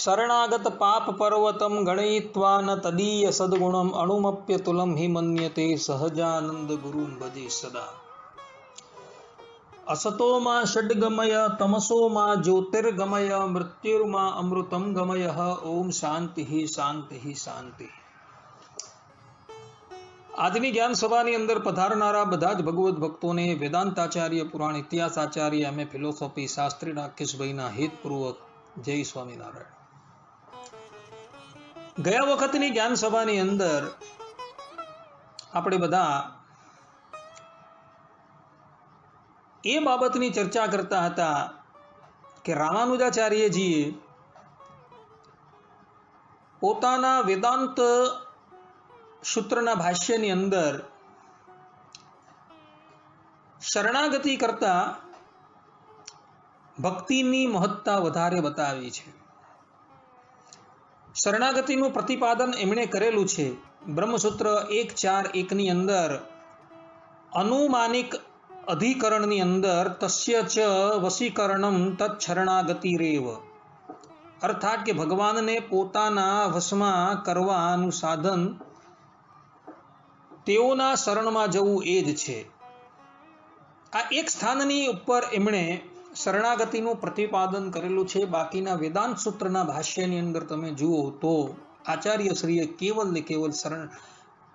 શરણાગત પાપ પર્વતમ ગણયિત્વા ન તદીય સદગુણમ અણુમપ્યતુલમ હિ મન્યતે સહજાનંદ ગુરુમ ભજે સદા અસતોમાં ષડગમય તમસોમાં જ્યોતિર્ગમય મૃત્યુર્માં અમૃતમ ગમય ઓમ શાંતિ શાંતિ શાંતિ આજની જ્ઞાન સભાની અંદર પધારનારા બધા જ ભગવત ભક્તોને વેદાંતાચાર્ય પુરાણ ઇતિહાસ આચાર્ય એમ ફિલોસોફી શાસ્ત્રી રાકેશભાઈના હિતપૂર્વક જય સ્વામિનારાયણ ગયા વખતની જ્ઞાન સભાની અંદર આપણે બધા એ બાબતની ચર્ચા કરતા હતા કે રામાનુજાચાર્યજીએ પોતાના વેદાંત સૂત્રના ભાષ્યની અંદર શરણાગતિ કરતા ભક્તિની મહત્તા વધારે બતાવી છે. શરણાગતિનું પ્રતિપાદન એમણે કરેલું છે. બ્રહ્મસૂત્ર એક ચાર એકની અંદર, અનુમાનિક અધિકરણની અંદર તસ્ય ચ વશીકરણમ તત્શરણાગતિ રેવ અર્થાત કે ભગવાનને પોતાના વશમાં કરવાનું સાધન તેઓના શરણમાં જવું એ જ છે. આ એક સ્થાનની ઉપર એમણે શરણાગતિનું પ્રતિપાદન કરેલું છે. બાકીના વેદાંત સૂત્રના ભાષ્યની અંદર તમે જુઓ તો આચાર્યશ્રીએ કેવલ ને કેવલ શરણ,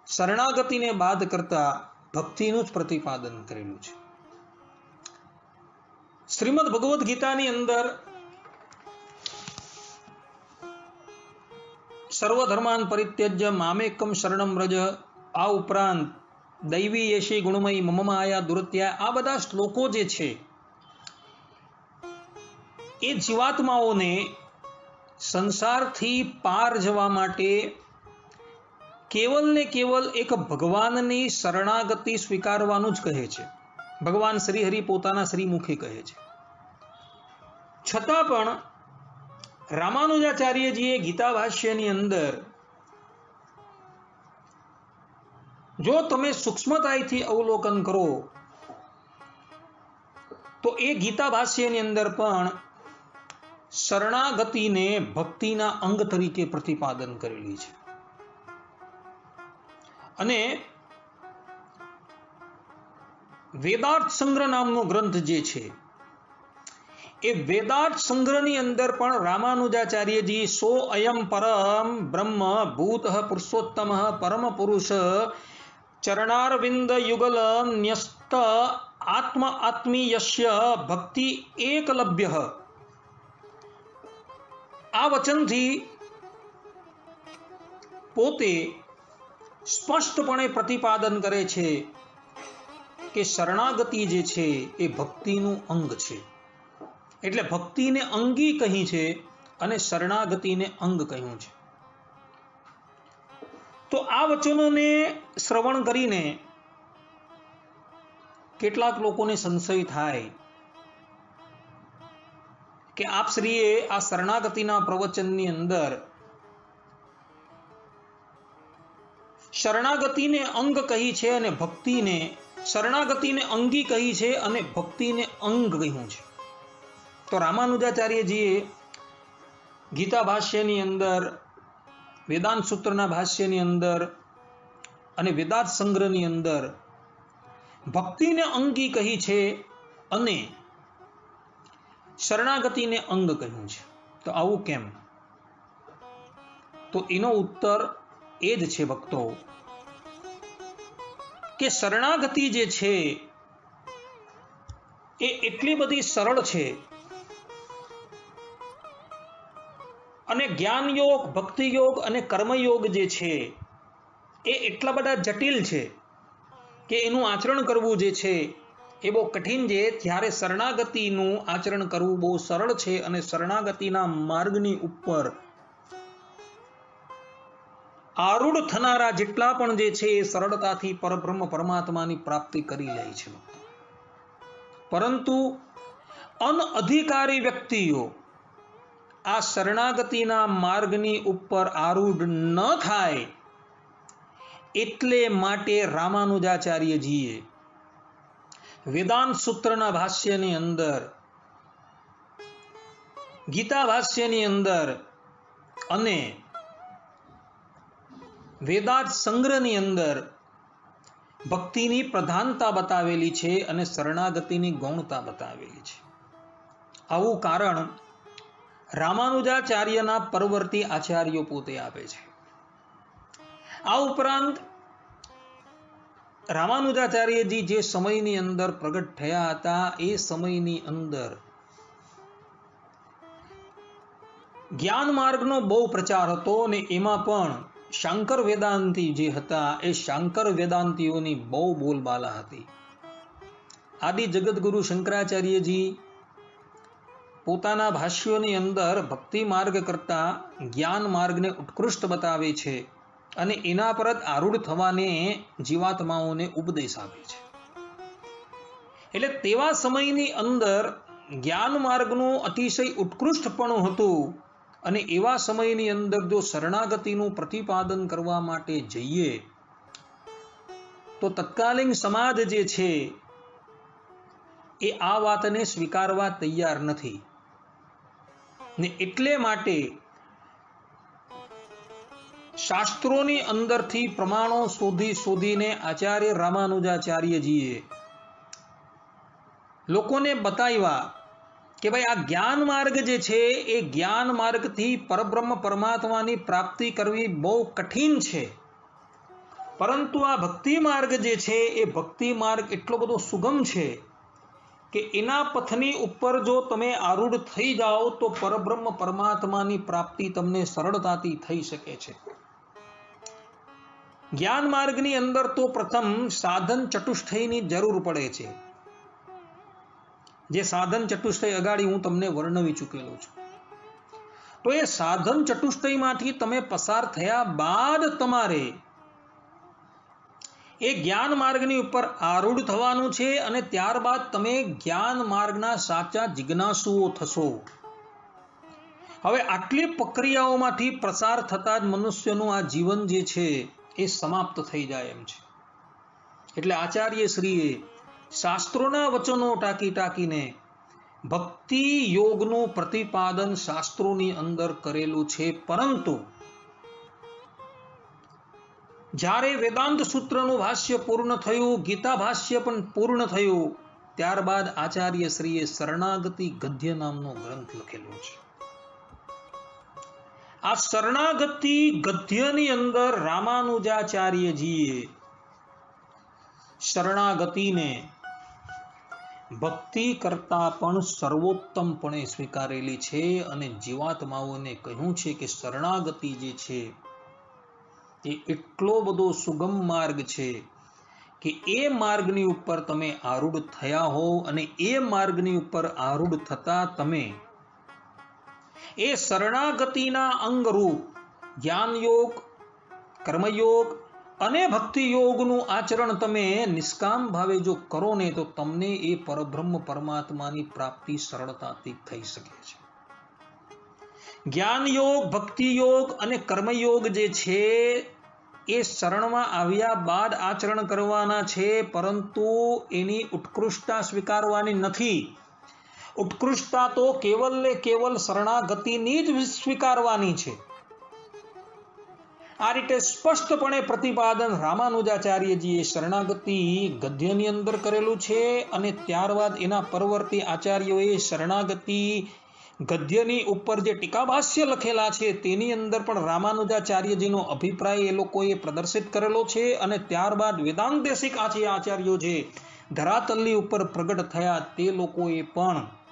શરણાગતિને બાદ કરતા ભક્તિનું જ પ્રતિપાદન કરેલું છે. શ્રીમદ ભગવદ્ ગીતાની અંદર સર્વધર્માન પરિત્યજ્ય મામેકમ શરણમ રજ આ ઉપરાંત દૈવી યશી ગુણમયી મમમાયા દુરત્યા, આ બધા શ્લોકો જે છે એ જીવાત્માઓને સંસારથી પાર જવા માટે કેવલ ને કેવલ એક ભગવાનની શરણાગતિ સ્વીકારવાનું જ કહે છે. ભગવાન શ્રી હરિ પોતાના શ્રીમુખે કહે છે. છતાં પણ રામાનુજાચાર્યજીએ ગીતા ભાષ્યની અંદર જો તમે સૂક્ષ્મતાથી અવલોકન કરો, તો એ ગીતા ભાષ્યની અંદર પણ શરણાગતિને ભક્તિના અંગ તરીકે પ્રતિપાદન કરેલી છે. અને વેદાર્થ સંગ્રહ નામનો ગ્રંથ જે છે, એ વેદાર્થ સંગ્રહની અંદર પણ રામાનુજાચાર્યજી સો અયમ પરમ બ્રહ્મ ભૂત પુરુષોત્તમ પરમ પુરુષ ચરણારવિંદ યુગલ ન્યસ્ત આત્મ આત્મીયસ્ય ભક્તિ એકલભ્ય આ વચનથી પોતે સ્પષ્ટપણે પ્રતિપાદન કરે છે કે શરણાગતિ જે છે એ ભક્તિનું અંગ છે. એટલે ભક્તિને અંગી કહી છે અને શરણાગતિને અંગ કહ્યું છે. તો આ વચનોને શ્રવણ કરીને કેટલાક લોકોને સંશય થાય કે આપ શ્રીએ આ શરણાગતિના પ્રવચનની અંદર શરણાગતિને અંગ કહી છે અને ભક્તિને, શરણાગતિને અંગી કહી છે અને ભક્તિને અંગ કહ્યું છે. તો રામાનુજાચાર્યજીએ ગીતા ભાષ્યની અંદર, વેદાંત સૂત્રના ભાષ્યની અંદર અને વેદાંત સંગ્રહની અંદર ભક્તિને અંગી કહી છે અને શરણાગતિને અંગ કહ્યું છે. તો આવું કેમ? તો એનો ઉત્તર એ જ છે ભક્તો, કે શરણાગતિ જે છે એ એટલી બધી સરળ છે અને જ્ઞાન યોગ ભક્તિ યોગ અને કર્મયોગ જે છે એ એટલા બધા જટિલ છે કે એનું આચરણ કરવું જે છે એ બહુ કઠિન છે. ત્યારે શરણાગતિનું આચરણ કરવું બહુ સરળ છે અને શરણાગતિના માર્ગની ઉપર આરૂઢ થનારા જેટલા પણ જે છે એ સરળતાથી પરબ્રહ્મ પરમાત્માની પ્રાપ્તિ કરી જાય છે. પરંતુ અનઅધિકારી વ્યક્તિઓ આ શરણાગતિના માર્ગની ઉપર આરૂઢ ન થાય એટલે માટે રામાનુજાચાર્યજીએ વેદાંત સૂત્રના ભાષ્યની અંદર, ગીતા ભાષ્યની અંદર અને વેદાંત સંગ્રહની અંદર ભક્તિની પ્રધાનતા બતાવેલી છે અને શરણાગતિની ગૌણતા બતાવેલી છે. આવું કારણ રામાનુજાચાર્યના પરવર્તી આચાર્યો પોતે આપે છે. આ ઉપરાંત રામાનુજાચાર્યજી જે સમયની અંદર પ્રગટ થયા હતા, એ સમયની અંદર જ્ઞાન માર્ગનો બહુ પ્રચાર હતો અને એમાં પણ શાંકર વેદાંતિ જે હતા, એ શાંકર વેદાંતિઓની બહુ બોલબાલા હતી. આદિ જગતગુરુ શંકરાચાર્યજી પોતાના ભાષ્યોની અંદર ભક્તિ માર્ગ કરતા જ્ઞાન માર્ગને ઉત્કૃષ્ટ બતાવે છે. અને એના પર જ આરૂઢ થવાને જીવાત્માઓને ઉપદેશ આપે છે. એટલે તેવા સમયની અંદર જ્ઞાન માર્ગનું અતિશય ઉત્કૃષ્ટપણું હતું અને એવા સમયની અંદર જો શરણાગતિનું પ્રતિપાદન કરવા માટે જઈએ, તો તત્કાલીન સમાજ જે છે, એ આ વાતને સ્વીકારવા તૈયાર નથી. ને એટલે માટે શાસ્ત્રોની અંદરથી પ્રમાણો શોધી શોધીને આચાર્ય રામાનુજાચાર્યજીએ લોકોને બતાવ્યા કે ભાઈ આ જ્ઞાન માર્ગ જે છે, એ જ્ઞાન માર્ગથી પરબ્રહ્મ પરમાત્માની પ્રાપ્તિ કરવી બહુ કઠિન છે. પરંતુ આ ભક્તિ માર્ગ જે છે, એ ભક્તિ માર્ગ એટલો બધો સુગમ છે કે એના પથની ઉપર જો તમે આરૂઢ થઈ જાઓ તો પરબ્રહ્મ પરમાત્માની પ્રાપ્તિ તમને સરળતાથી થઈ શકે છે. જ્ઞાન માર્ગની અંદર તો પ્રથમ સાધન ચતુષ્ઠયની જરૂર પડે છે. જે સાધન ચતુષ્ટય અગાડી હું તમને વર્ણવી ચૂકેલો છું. તો એ સાધન ચતુષ્ટયમાંથી તમે પસાર થયા બાદ તમારે એ જ્ઞાન માર્ગની ઉપર આરૂઢ થવાનું છે અને ત્યારબાદ તમે જ્ઞાન માર્ગના સાચા જિજ્ઞાસુઓ થશો. હવે આટલી પ્રક્રિયાઓમાંથી પ્રસાર થતા જ મનુષ્યનું આ જીવન જે છે એ સમાપ્ત થઈ જાય એમ છે. એટલે આચાર્ય શ્રીએ શાસ્ત્રોના વચનો ટાંકી ટાંકીને ભક્તિ યોગનું પ્રતિપાદન શાસ્ત્રોની અંદર કરેલું છે. પરંતુ જ્યારે વેદાંત સૂત્રનું ભાષ્ય પૂર્ણ થયું, ગીતા ભાષ્ય પણ પૂર્ણ થયું, ત્યારબાદ આચાર્ય શ્રીએ શરણાગતિ ગદ્ય નામનો ગ્રંથ લખેલો છે. આ શરણાગતિ ગદ્યની અંદર રામાનુજાચાર્યજીએ શરણાગતિને ભક્તિ કરતા પણ સર્વોત્તમપણે સ્વીકારેલી છે અને જીવાત્માઓને કહ્યું છે કે શરણાગતિ જે છે, એ એટલો બધો સુગમ માર્ગ છે કે એ માર્ગની ઉપર તમે આરૂઢ થયા હો અને એ માર્ગની ઉપર આરૂઢ થતા તમે એ શરણાગતિના અંગરૂપ જ્ઞાન યોગ કર્મયોગ અને ભક્તિ યોગનું આચરણ તમે નિષ્કામ ભાવે જો કરો ને તો તમને એ પરબ્રહ્મ પરમાત્માની પ્રાપ્તિ સરળતાથી થઈ શકે છે. જ્ઞાન યોગ ભક્તિ યોગ અને કર્મયોગ જે છે, એ શરણમાં આવ્યા બાદ આચરણ કરવાના છે, પરંતુ એની ઉત્કૃષ્ટતા સ્વીકારવાની નથી. ઉત્કૃષ્ટતા તો કેવલ ને કેવલ શરણાગતિની જ સ્વીકારવાની છે. આ રીતે સ્પષ્ટપણે પ્રતિપાદન રામાનુજાચાર્યજીએ શરણાગતિ ગદ્યની અંદર કરેલું છે અને ત્યારબાદ એના પરવર્તી આચાર્યોએ શરણાગતિ ગદ્યની ઉપર જે ટીકાભાષ્ય લખેલા છે તેની અંદર પણ રામાનુજાચાર્યજીનો અભિપ્રાય એ લોકોએ પ્રદર્શિત કરેલો છે અને ત્યારબાદ વેદાંત દેશિક આચાર્યો જે ધરાતલ્લી ઉપર પ્રગટ થયા તે લોકોએ પણ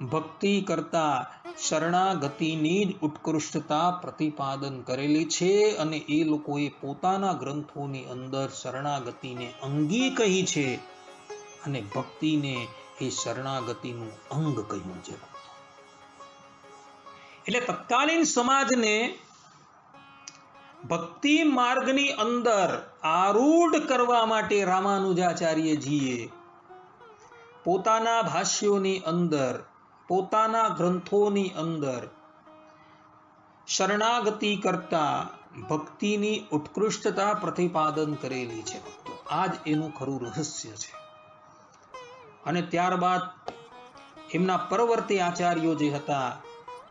ભક્તિ કરતા શરણાગતિની જ ઉત્કૃષ્ટતા પ્રતિપાદન કરેલી છે અને એ લોકોએ પોતાના ગ્રંથોની અંદર શરણાગતિને અંગી કહી છે અને ભક્તિને એ શરણાગતિનું અંગ કહ્યું છે. એટલે તત્કાલીન સમાજને ભક્તિ માર્ગની અંદર આરૂઢ કરવા માટે રામાનુજાચાર્યજીએ પોતાના ભાષ્યોની અંદર પોતાના ગ્રંથોની અંદર શરણાગતિ કરતા ભક્તિની ઉત્કૃષ્ટતા પ્રતિપાદન કરેલી છે. તો આ જ એનું ખરું રહસ્ય છે. અને ત્યારબાદ એમના પરવર્તી આચાર્યો જે હતા,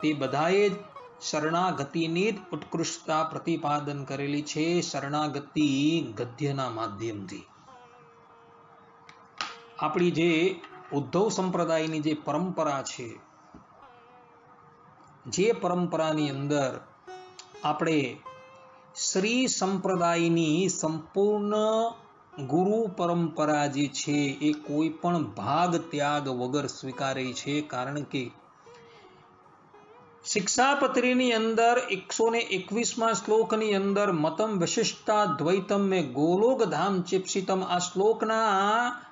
તે બધાએ જ શરણાગતિની જ ઉત્કૃષ્ટતા પ્રતિપાદન કરેલી છે, શરણાગતિ ગદ્યના માધ્યમથી. આપણી જે ઉદ્ધવ સંપ્રદાયની જે પરંપરા છે, જે પરંપરાની અંદર આપણે શ્રી સંપ્રદાયની સંપૂર્ણ ગુરુ પરંપરા જે છે, એ કોઈ પણ ભાગ ત્યાગ વગર સ્વીકારે છે. કારણ કે શિક્ષાપત્રીની અંદર એકસો ને એકવીસમાં શ્લોકની અંદર મતમ વિશિષ્ટા દ્વૈતમ મેં ગોલોક ધામ ચિપ્સિતમ આ શ્લોકના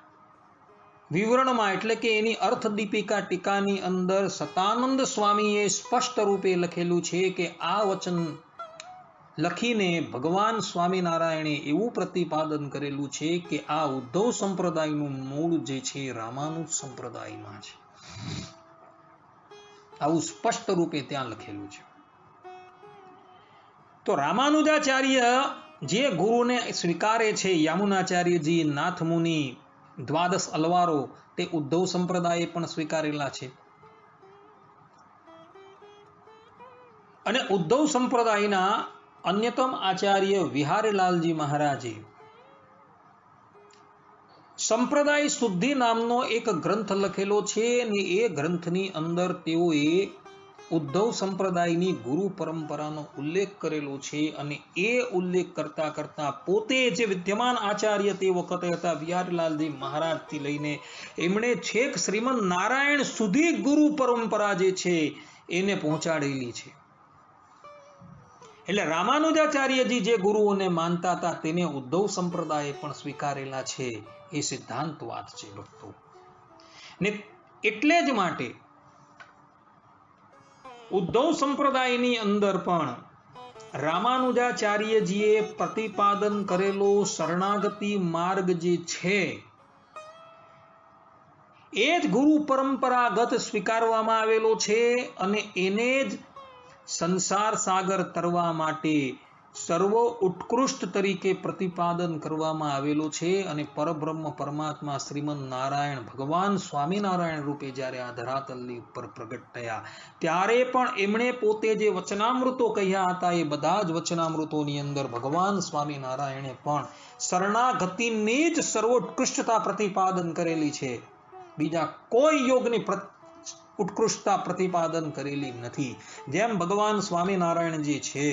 વિવરણમાં એટલે કે એની અર્થ દીપિકા ટીકાની અંદર સતાનંદ સ્વામીએ સ્પષ્ટ રૂપે લખેલું છે કે આ વચન લખીને ભગવાન સ્વામિનારાયણે એવું પ્રતિપાદન કરેલું છે કે આ ઉદ્ધવ સંપ્રદાયનું મૂળ જે છે રામાનુજ સંપ્રદાયમાં છે. આવું સ્પષ્ટ રૂપે ત્યાં લખેલું છે. તો રામાનુજાચાર્ય જે ગુરુને સ્વીકારે છે યામુનાચાર્યજી નાથ મુનિ દ્વાદશ અલવારો તે ઉદ્ધવ સંપ્રદાયે પણ સ્વીકારેલા છે. અને ઉદ્ધવ સંપ્રદાયના અન્યતમ આચાર્ય વિહારીલાલજી મહારાજે સંપ્રદાય શુદ્ધિ નામનો એક ગ્રંથ લખેલો છે અને એ ગ્રંથની અંદર તેઓએ ઉદ્ધવ સંપ્રદાયની ગુરુ પરંપરાનો ઉલ્લેખ કરેલો છે અને એ ઉલ્લેખ કરતા કરતા પોતે જે વિદ્યમાન આચાર્ય તે વખતે હતા વિહારલાલજી મહારાજથી લઈને એમણે છેક શ્રીમદ નારાયણ સુધી ગુરુ પરંપરા જે છે એને પહોંચાડેલી છે. એટલે રામાનુજાચાર્યજી જે ગુરુઓને માનતા હતા તેને ઉદ્ધવ સંપ્રદાયે પણ સ્વીકારેલા છે, એ સિદ્ધાંત વાત છે ભક્તો. ને એટલે જ માટે ઉદ્ધવ સંપ્રદાયની અંદર પણ રામાનુજાચાર્યજીએ પ્રતિપાદન કરેલો શરણાગતિ માર્ગ જે છે, એ જ ગુરુ પરંપરાગત સ્વીકારવામાં આવેલો છે અને એને જ સંસાર સાગર તરવા માટે સર્વ ઉત્કૃષ્ટ તરીકે પ્રતિપાદન કરવામાં આવેલું છે અને પરબ્રહ્મ પરમાત્મા શ્રીમદ નારાયણ ભગવાન સ્વામિનારાયણ રૂપે જ્યારે આ ધરાતલની ઉપર પ્રગટ થયા, ત્યારે પણ એમણે પોતે જે વચનામૃતો કહ્યા હતા, એ બધા જ વચનામૃતોની અંદર ભગવાન સ્વામિનારાયણે પણ શરણાગતિની જ સર્વોત્કૃષ્ટતા પ્રતિપાદન કરેલી છે. બીજા કોઈ યોગની ઉત્કૃષ્ટતા પ્રતિપાદન કરેલી નથી. જેમ ભગવાન સ્વામિનારાયણ જે છે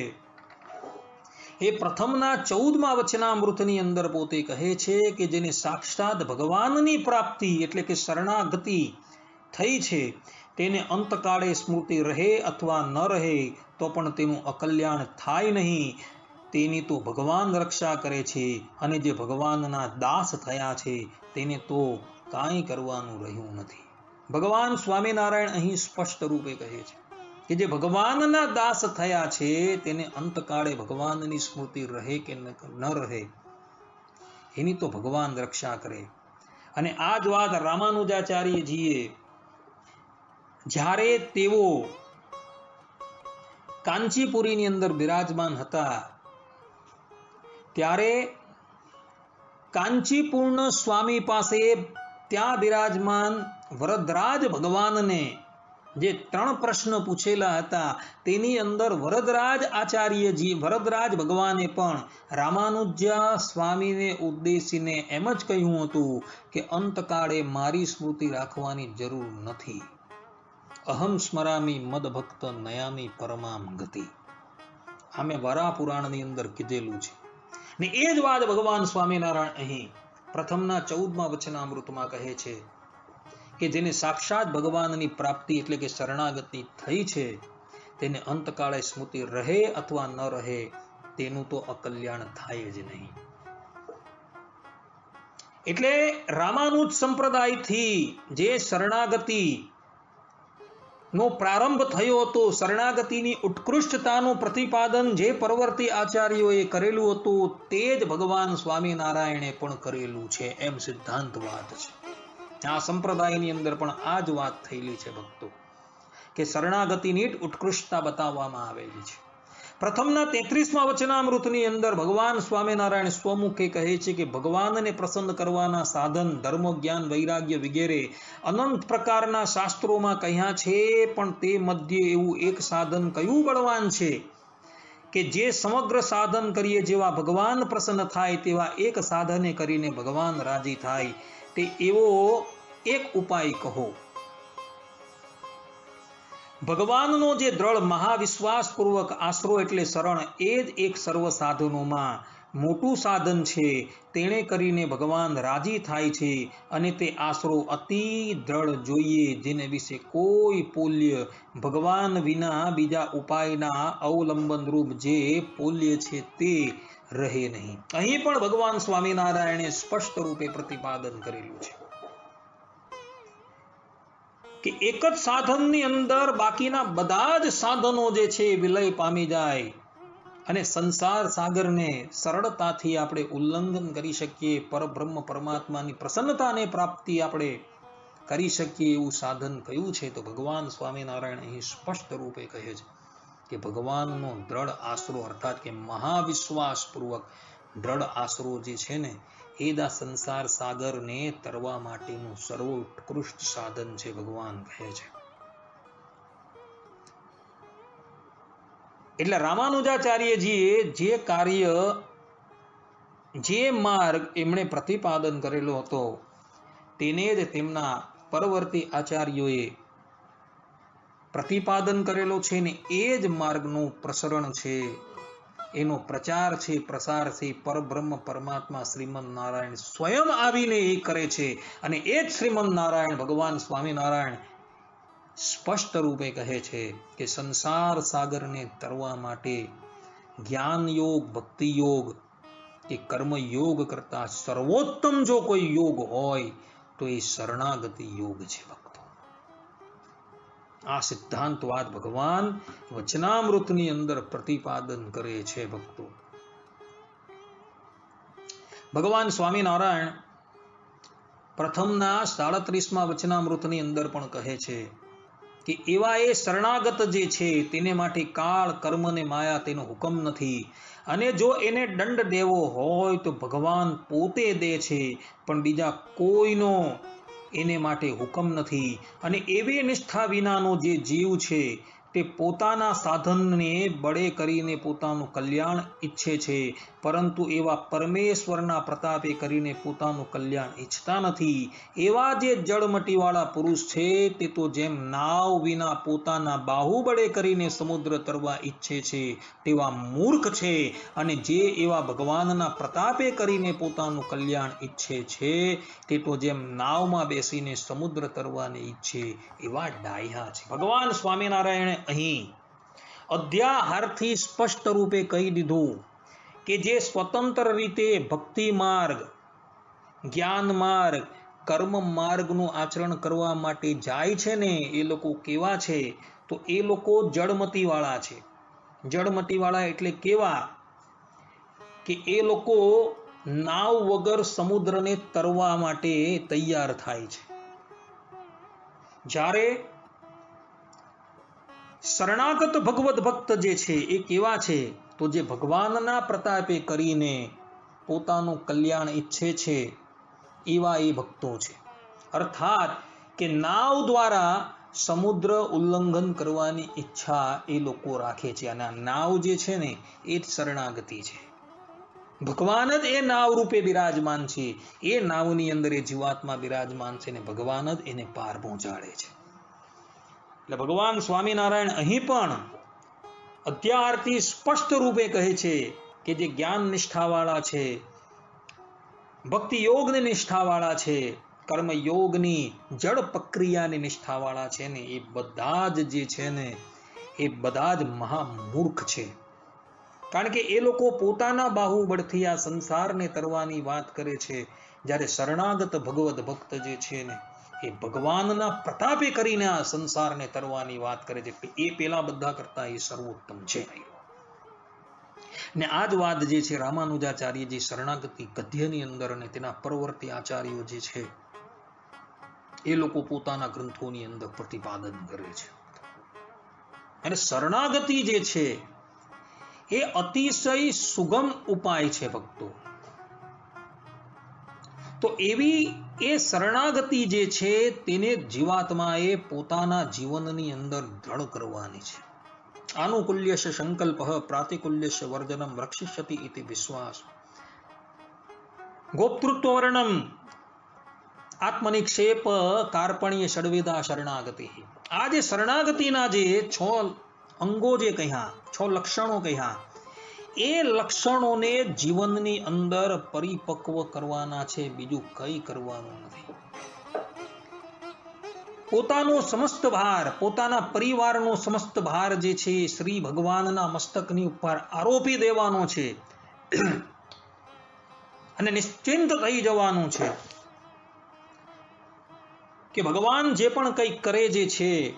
એ પ્રથમના ચૌદમા વચનામૃતની અંદર પોતે કહે છે કે જેને સાક્ષાત ભગવાનની પ્રાપ્તિ એટલે કે શરણાગતિ થઈ છે, તેને અંતકાળે સ્મૃતિ રહે અથવા ન રહે તો પણ તેનું અકલ્યાણ થાય નહીં. તેની તો ભગવાન રક્ષા કરે છે અને જે ભગવાનના દાસ થયા છે તેને તો કાંઈ કરવાનું રહ્યું નથી. ભગવાન સ્વામિનારાયણ અહીં સ્પષ્ટ રૂપે કહે છે. કે જે ભગવાનના દાસ થયા છે, તેને અંતકાળે ભગવાનની સ્મૃતિ રહે કે ન રહે? એની તો ભગવાન રક્ષા કરે. અને આ જ વાત રામાનુજાચાર્યજીએ જ્યારે તેઓ કાંચીપુરીની અંદર બિરાજમાન હતા, ત્યારે કાંચીપૂર્ણ સ્વામી પાસે ત્યાં બિરાજમાન વરદરાજ ભગવાનને જે ત્રણ પ્રશ્ન પૂછેલા હતા, તેની અંદર વરદરાજ આચાર્યજી વરદરાજ ભગવાને પણ રામાનુજા સ્વામીને ઉદ્દેશીને એમ જ કહ્યું હતું કે અંતકાળે મારી સ્મૃતિ રાખવાની જરૂર નથી. અહમ સ્મરામી મદભક્ત નયામી પરમામ ગતિ. આમે વરા પુરાણની અંદર કીધેલું છે. ને એ જ વાત ભગવાન સ્વામિનારાયણ અહીં પ્રથમના ચૌદમાં વચનામૃતમાં કહે છે. કે જેને સાક્ષાત ભગવાનની પ્રાપ્તિ એટલે કે શરણાગતિ થઈ છે, તેને અંતકાળે સ્મૃતિ રહે અથવા ન રહે, તેનું તો અકલ્યાણ થાય જ નહીં. એટલે રામાનુજ સંપ્રદાયથી જે શરણાગતિ નો પ્રારંભ થયો હતો, શરણાગતિની ઉત્કૃષ્ટતાનું પ્રતિપાદન જે પરવર્તી આચાર્યોએ કરેલું હતું, તે જ ભગવાન સ્વામિનારાયણે પણ કરેલું છે, એમ સિદ્ધાંત વાત છે. આ સંપ્રદાયની અંદર પણ આ જ વાત થયેલી છે ભક્તો, કે શરણાગતિની ઉત્કૃષ્ટતા બતાવવામાં આવેલી છે. પ્રથમના તેત્રીસમાં વચનામૃતની અંદર ભગવાન સ્વામિનારાયણ સ્વમુખે કહે છે કે ભગવાનને પ્રસન્ન કરવાના સાધન, ધર્મ, જ્ઞાન, વૈરાગ્ય વગેરે અનંત પ્રકારના શાસ્ત્રોમાં કહ્યા છે, પણ તે મધ્ય એવું એક સાધન કયું બળવાન છે કે જે સમગ્ર સાધન કરીએ જેવા ભગવાન પ્રસન્ન થાય તેવા એક સાધને કરીને ભગવાન રાજી થાય, તે એવો એક ઉપાય કહો. ભગવાનનો જે દ્રઢ મહાવિશ્વાસપૂર્વક આશરો એટલે શરણ, એ જ એક સર્વ સાધનોમાં મોટું સાધન છે. તેણે કરીને ભગવાન રાજી થાય છે અને તે આશરો અતિ દ્રઢ જોઈએ, જેને વિશે કોઈ પોલ્ય ભગવાન વિના બીજા ઉપાયના અવલંબન રૂપ જે પોલ્ય છે તે રહે નહીં. અહીં પણ ભગવાન સ્વામિનારાયણે સ્પષ્ટ રૂપે પ્રતિપાદન કરેલું છે. કે એક જ સાધનની અંદર બાકીના બધા જ સાધનો જે છે વિલય પામી જાય. અને સંસાર સાગરને સરળતાથી આપણે ઉલ્લંઘન કરી શકીએ, પરબ્રહ્મ પરમાત્માની પ્રસન્નતાને પ્રાપ્તિ આપણે કરી શકીએ એવું સાધન કયું છે તો ભગવાન સ્વામિનારાયણ અહીં સ્પષ્ટ રૂપે કહે છે કે ભગવાનનો દ્રઢ આશરો, અર્થાત કે મહાવિશ્વાસ પૂર્વક દ્રઢ આશરો જે છે ને એ દા સંસાર સાગરને તરવા માટેનું સર્વોત્કૃષ્ટ સાધન છે ભગવાન કહે છે. એટલે રામાનુજાચાર્યજીએ જે કાર્ય, જે માર્ગ એમણે પ્રતિપાદન કરેલો હતો, તેને જ તેમના પરવર્તી આચાર્યોએ પ્રતિપાદન કરેલો છે ને એ જ માર્ગનું પ્રસરણ છે. એનો પ્રચાર છે, પ્રસાર છે, પરબ્રહ્મ પરમાત્મા શ્રીમદ નારાયણ સ્વયં આવીને એ કરે છે અને એ જ શ્રીમદ નારાયણ ભગવાન સ્વામિનારાયણ સ્પષ્ટ રૂપે કહે છે કે સંસાર સાગરને તરવા માટે જ્ઞાન યોગ ભક્તિ યોગ કે કર્મ યોગ કરતા સર્વોત્તમ જો કોઈ યોગ હોય, તો એ શરણાગતિ યોગ છે. ભક્તો આ સિદ્ધાંતવાદ ભગવાન વચનામૃતની અંદર પ્રતિપાદન કરે છે ભક્તો. ભગવાન સ્વામિનારાયણ પ્રથમના સાડત્રીસમાં વચનામૃતની અંદર પણ કહે છે કે એવા એ શરણાગત જે છે તેને માટે કાળ કર્મ ને માયા તેનો હુકમ નથી. અને જો એને દંડ દેવો હોય તો ભગવાન પોતે દે છે, પણ બીજા કોઈનો એને માટે હુકમ નથી. અને એવી નિષ્ઠા વિનાનો જે જીવ છે તે પોતાના સાધનને બળે કરીને પોતાનું કલ્યાણ ઈચ્છે છે. પરંતુ એવા પરમેશ્વરના પ્રતાપે કરીને પોતાનું કલ્યાણ ઈચ્છતા નથી. એવા જે જળમટીવાળા પુરુષ છે, તે તો જેમ નાવ વિના પોતાના બાહુબળે કરીને સમુદ્ર તરવા ઈચ્છે છે, તેવા મૂર્ખ છે. અને જે એવા ભગવાનના પ્રતાપે કરીને પોતાનું કલ્યાણ ઈચ્છે છે, તે તો જેમ નાવમાં બેસીને સમુદ્ર તરવાને ઈચ્છે એવા ડાહ્યા છે. ભગવાન સ્વામિનારાયણે અહીં અધ્યાહારથી સ્પષ્ટ રૂપે કહી દીધું કે જે સ્વતંત્ર રીતે ભક્તિ માર્ગ, જ્ઞાન માર્ગ, કર્મ માર્ગનું આચરણ કરવા માટે જાય છે ને, એ લોકો કેવા છે? તો એ લોકો જળમતી વાળા છે. જળમતી વાળા એટલે કેવા? કે એ લોકો નાવ વગર સમુદ્રને તરવા માટે તૈયાર થાય છે. જ્યારે શરણાગત ભગવત ભક્ત જે છે, એ કેવા છે? તો જે ભગવાનના પ્રતાપે કરીને પોતાનું કલ્યાણ ઈચ્છે છે, એવા એ ભક્તો છે. અર્થાત કે નાવ દ્વારા સમુદ્ર ઉલ્લંઘન કરવાની ઈચ્છા એ લોકો રાખે છે અને આ નાવ જે છે ને, એ જ શરણાગતિ છે. ભગવાન જ એ નાવ રૂપે બિરાજમાન છે. એ નાવની અંદર એ જીવાત્મા બિરાજમાન છે ને ભગવાન જ એને પાર પહોંચાડે છે. એટલે ભગવાન સ્વામિનારાયણ અહીં પણ અત્યારથી સ્પષ્ટ રૂપે કહે છે કે જે જ્ઞાન નિષ્ઠાવાળા છે ભક્તિ યોગની નિષ્ઠાવાળા છે કર્મ જળ પ્રક્રિયાની નિષ્ઠાવાળા છે ને, એ બધા જ જે છે ને, એ બધા જ મહામૂર્ખ છે. કારણ કે એ લોકો પોતાના બાહુબળથી આ સંસારને તરવાની વાત કરે છે. જ્યારે શરણાગત ભગવત ભક્ત જે છે ને એ ભગવાનના પ્રતાપે કરીને આ સંસારને તરવાની વાત કરે છે એ પેલા બધા કરતા એ સર્વોત્તમ છે. ને આ જ વાત જે છે રામાનુજાચાર્યજી શરણાગતિ ગદ્યની અંદર અને તેના પરવર્તી આચાર્યો જે છે, એ લોકો પોતાના ગ્રંથોની અંદર પ્રતિપાદન કરે છે. અને શરણાગતિ જે છે, એ અતિશય સુગમ ઉપાય છે ભક્તો. તો એવી એ શરણાગતિ જે છે તેને જીવાત્માએ પોતાના જીવનની અંદર દ્રઢ કરવાની છે. આનુકૂલ્યશ સંકલ્પ પ્રાતિકૂલ્યશ વર્જનમ રક્ષિષ્યતિ ઇતિ વિશ્વાસ. ગોપતૃત્વ વર્ણમ આત્મનિક્ષેપ કાર્પણ્ય ષડવેદા શરણાગતિ. આ જે શરણાગતિના જે છ અંગો જે કહ્યા, છ લક્ષણો કહ્યા એ લક્ષણોને જીવનની અંદર પરિપક્વ કરવાના છે, બીજું કઈ કરવાનું નથી. પોતાનો સમસ્ત ભાર, પોતાના પરિવારનો સમસ્ત ભાર જે છે, શ્રી ભગવાનના મસ્તકની ઉપર આરોપી દેવાનો છે. અને નિશ્ચિંત થઈ જવાનું છે કે ભગવાન જે પણ કંઈક કરે જે છે,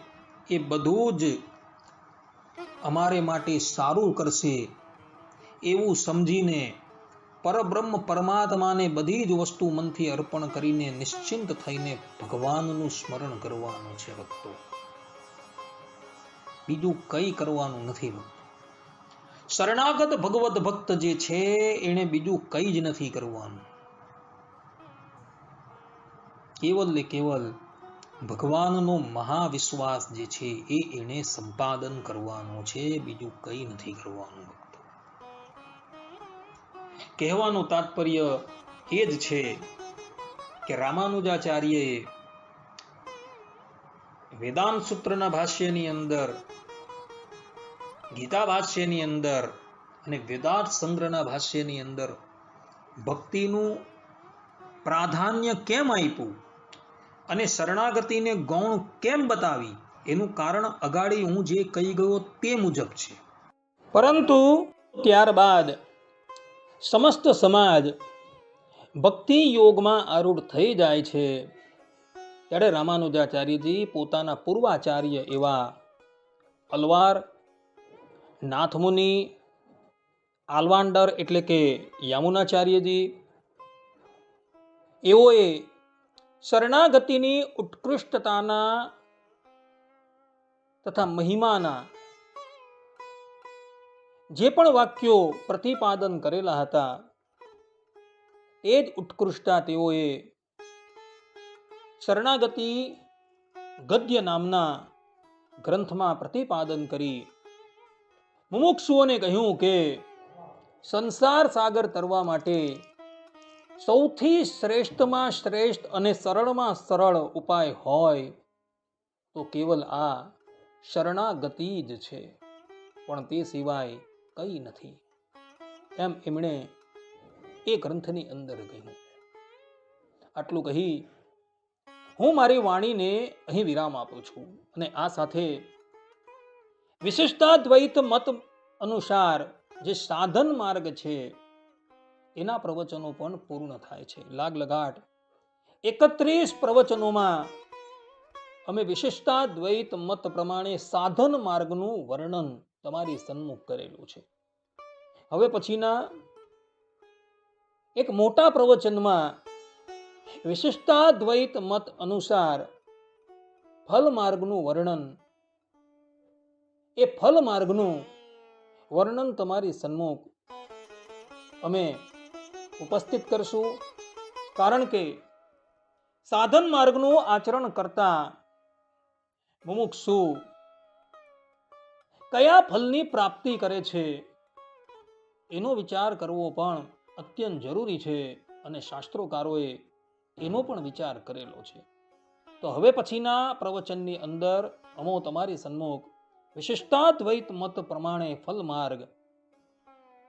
એ બધું જ અમારે માટે સારું કરશે. એવું સમજીને પરબ્રહ્મ પરમાત્માને બધી જ વસ્તુ મનથી અર્પણ કરીને નિશ્ચિંત થઈને ભગવાનનું સ્મરણ કરવાનું છે ભક્તો. બીજું કંઈ કરવાનું નથી શરણાગત ભગવત ભક્ત જે છે એને બીજું કંઈ જ નથી કરવાનું. કેવલ ને કેવલ ભગવાનનો મહાવિશ્વાસ જે છે, એ એને સંપાદન કરવાનું છે, બીજું કંઈ નથી કરવાનું ભક્તો. કહેવાનું તાત્પર્ય એ જ છે કે રામાનુજાચાર્યએ વેદાંત સૂત્રના ભાષ્યની અંદર, ગીતા ભાષ્યની અંદર અને વેદાર્થ સંગ્રહના ભાષ્યની અંદર ભક્તિનું પ્રાધાન્ય કેમ આપ્યું અને શરણાગતિને ગૌણ કેમ બતાવી? એનું કારણ અગાડી હું જે કહી ગયો તે મુજબ છે. પરંતુ ત્યારબાદ સમસ્ત સમાજ ભક્તિ યોગમાં આરૂઢ થઈ જાય છે. ત્યારે રામાનુજાચાર્યજી પોતાના પૂર્વાચાર્ય એવા અલવાર, નાથમુનિ, આલવાંડર એટલે કે યામુનાચાર્યજી, એઓએ શરણાગતિની ઉત્કૃષ્ટતાના તથા મહિમાના જે પણ વાક્યો પ્રતિપાદન કરેલા હતા, એ જ ઉત્કૃષ્ટતા તેઓએ શરણાગતિ ગદ્ય નામના ગ્રંથમાં પ્રતિપાદન કરી. મુમુક્ષુઓને કહ્યું કે, સંસાર સાગર તરવા માટે સૌથી શ્રેષ્ઠમાં શ્રેષ્ઠ અને સરળમાં સરળ ઉપાય હોય, તો કેવલ આ શરણાગતિ જ છે. પણ તે સિવાય કંઈ નથી. એમ એમણે એ ગ્રંથની અંદર કહ્યું. આટલું કહી હું મારી વાણીને અહીં વિરામ આપું છું અને આ સાથે વિશિષ્ટાદ્વૈત મત અનુસાર જે સાધન માર્ગ છે, એના પ્રવચનો પણ પૂર્ણ થાય છે. લાગ લગાટ એકત્રીસ પ્રવચનોમાં અમે વિશિષ્ટાદ્વૈત મત પ્રમાણે સાધન માર્ગનું વર્ણન તમારી સન્મુખ કરેલું છે. હવે પછીના એક મોટા પ્રવચનમાં વિશિષ્ટાદ્વૈત મત અનુસાર ફલ માર્ગનું વર્ણન, એ ફલ માર્ગનું વર્ણન તમારી સન્મુખ અમે ઉપસ્થિત કરશું. કારણ કે સાધન માર્ગનું આચરણ કરતા મુમુક્ષુ કયા ફલની પ્રાપ્તિ કરે છે? એનો વિચાર કરવો પણ અત્યંત જરૂરી છે અને શાસ્ત્રોકારોએ એનો પણ વિચાર કરેલો છે. તો હવે પછીના પ્રવચનની અંદર અમો તમારી સન્મુખ વિશિષ્ટાદ્વૈત મત પ્રમાણે ફલ માર્ગ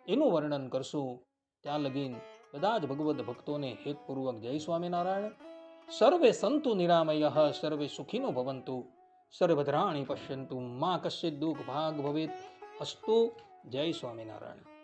એનું વર્ણન કરશું. ત્યાં લગીન બધા જ ભગવદ ભક્તોને હેતપૂર્વક જય સ્વામિનારાયણ. સર્વે સંતુ નિરામય, સર્વે સુખીનો ભવંતુ. સર્વભદ્રાણી પશ્યંતુ મા કશ્ચિત દુઃખ ભાગ ભવેત અસ્તુ જય સ્વામિનારાયણ